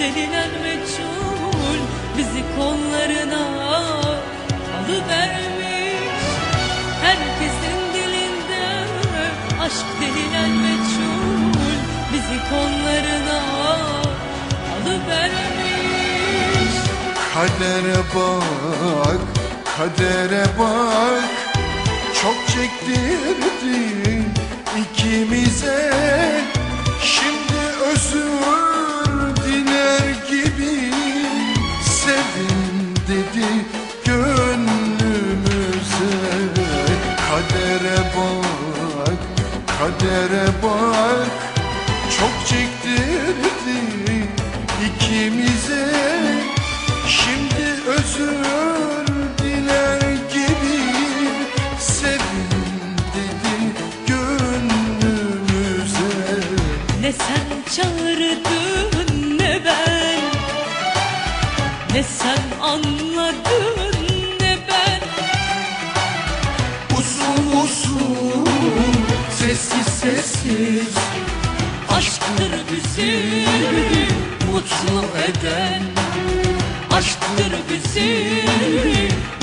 denilen meçhul bizi kollarına alıvermiş. Herkesin dilinde aşk denilen meçhul bizi kollarına alıvermiş. Kadere bak, kadere bak Çok çektirdi kadere bak Çok çektirdi ikimize Şimdi özür diler gibi Sevin dedi gönlümüze. Ne sen çağırdın ne ben Ne sen anladın ne ben. Usul usul sessiz sessiz. Aşktır bizi mutlu eden. Aşktır bizi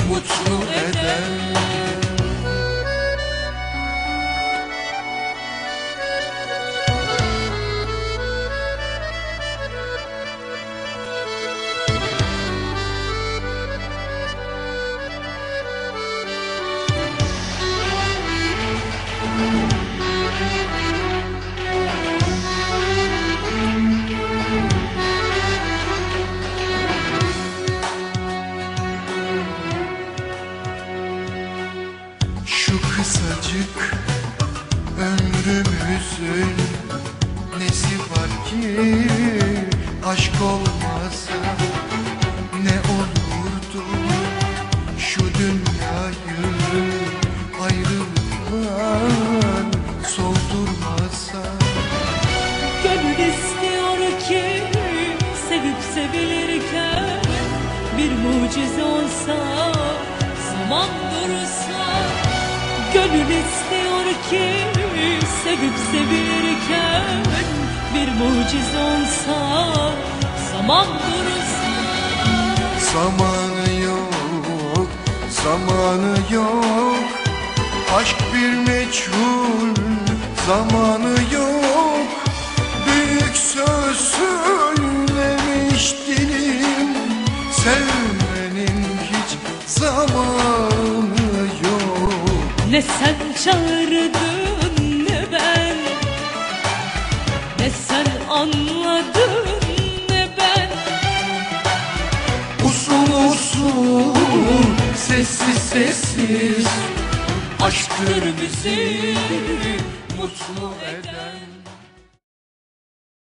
mutlu eden Şu kısacık ömrümüzün nesi var ki aşk olmasa ne olurdu? Şu dünyayı ayrılıklar soldurmasa. Gönül istiyor ki sevip sevilirken Bir mucize olsa zaman dursa Gönül istiyor ki sevip sevilirken Bir mucize olsa zaman dursa Zamanı yok, zamanı yok. Aşk bir meçhul, zamanı yok. Büyük söz Ne sen çağırdın ne ben? Ne sen anladın ne ben? Usul usul, sessiz sessiz Aşktır bizi mutlu eden